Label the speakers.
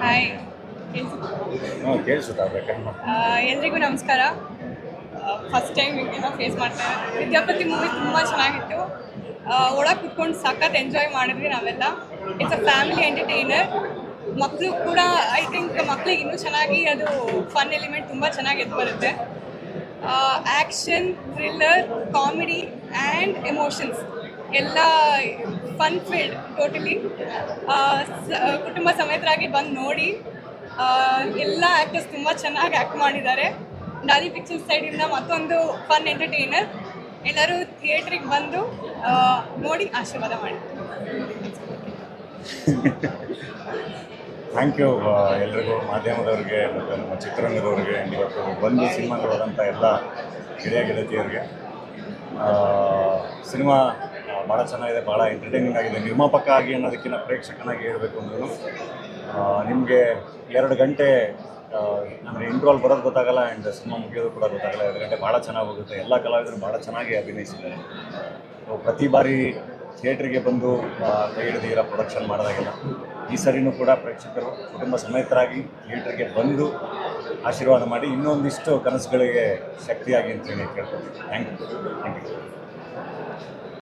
Speaker 1: Hi ಎಲ್ರಿಗೂ ನಮಸ್ಕಾರ. First time ಇದನ್ನ ಫೇಸ್ ಮಾಡ್ತಾ ವಿದ್ಯಾಪತಿ ಮೂವಿ ತುಂಬ ಚೆನ್ನಾಗಿತ್ತು. ಒಳಗೆ ಕುತ್ಕೊಂಡು ಸಖತ್ ಎಂಜಾಯ್ ಮಾಡಿದ್ವಿ ನಾವೆಲ್ಲ. ಇಟ್ಸ್ ಅ ಫ್ಯಾಮಿಲಿ ಎಂಟರ್ಟೈನರ್ ಮಕ್ಕಳು ಕೂಡ ಐ ಥಿಂಕ್ ಮಕ್ಕಳಿಗೆ ಇನ್ನೂ ಚೆನ್ನಾಗಿ ಅದು ಫನ್ ಎಲಿಮೆಂಟ್ ತುಂಬ ಚೆನ್ನಾಗಿ ಎದ್ದು ಬರುತ್ತೆ. Action thriller comedy and emotions ಎಲ್ಲ ಫನ್ ಫೀಲ್ಡ್ ಟೋಟಲಿ ಕುಟುಂಬ ಸಮೇತರಾಗಿ ಬಂದು ನೋಡಿ ಎಲ್ಲ ಆ್ಯಕ್ಟರ್ಸ್ ತುಂಬ ಚೆನ್ನಾಗಿ ಆ್ಯಕ್ಟ್ ಮಾಡಿದ್ದಾರೆ. ಡಾಲಿ ಪಿಕ್ಚರ್ಸ್ ಸೈಡಿಂದ ಮತ್ತೊಂದು ಫನ್ ಎಂಟರ್ಟೈನರ್ ಎಲ್ಲರೂ ಥಿಯೇಟ್ರಿಗೆ ಬಂದು ನೋಡಿ ಆಶೀರ್ವಾದ ಮಾಡಿ.
Speaker 2: ಥ್ಯಾಂಕ್ ಯು ಎಲ್ರಿಗೂ ಮಾಧ್ಯಮದವ್ರಿಗೆ ಮತ್ತು ನಮ್ಮ ಚಿತ್ರರಂಗದವ್ರಿಗೆ. ಇವತ್ತು ಬಂದು ಸಿನಿಮಾ ನೋಡೋದಂಥ ಎಲ್ಲ ಗೆಳೆಯ ಗೆಳತಿಯರಿಗೆ. ಸಿನಿಮಾ ಭಾಳ ಚೆನ್ನಾಗಿದೆ ಭಾಳ ಎಂಟರ್ಟೈನಿಂಗ್ ಆಗಿದೆ. ನಿರ್ಮಾಪಕ ಆಗಿ ಅನ್ನೋದಕ್ಕಿಂತ ಪ್ರೇಕ್ಷಕನಾಗಿ ಹೇಳಬೇಕು ಅಂದ್ರೂ ನಿಮಗೆ ಎರಡು ಗಂಟೆ ಅಂದರೆ ಇಂಟ್ರೋಲ್ ಬರೋದು ಗೊತ್ತಾಗಲ್ಲ ಆ್ಯಂಡ್ ಸಿನಿಮಾ ಮುಗಿಯೋದು ಕೂಡ ಗೊತ್ತಾಗಲ್ಲ. ಎರಡು ಗಂಟೆ ಭಾಳ ಚೆನ್ನಾಗಿ ಹೋಗುತ್ತೆ. ಎಲ್ಲ ಕಲಾವಿದರು ಭಾಳ ಚೆನ್ನಾಗಿ ಅಭಿನಯಿಸಿದ್ದಾರೆ. ಪ್ರತಿ ಬಾರಿ ಥಿಯೇಟ್ರಿಗೆ ಬಂದು ಕೈ ಹಿಡಿದಿರ ಪ್ರೊಡಕ್ಷನ್ ಮಾಡಿದಾಗೆಲ್ಲ, ಈ ಸರಿನೂ ಕೂಡ ಪ್ರೇಕ್ಷಕರು ಕುಟುಂಬ ಸಮೇತರಾಗಿ ಥಿಯೇಟ್ರಿಗೆ ಬಂದು ಆಶೀರ್ವಾದ ಮಾಡಿ ಇನ್ನೊಂದಿಷ್ಟು ಕನಸುಗಳಿಗೆ ಶಕ್ತಿಯಾಗಿ ಅಂತೇಳಿ ಕೇಳ್ಕೊಳ್ತೀನಿ. Thank you thank you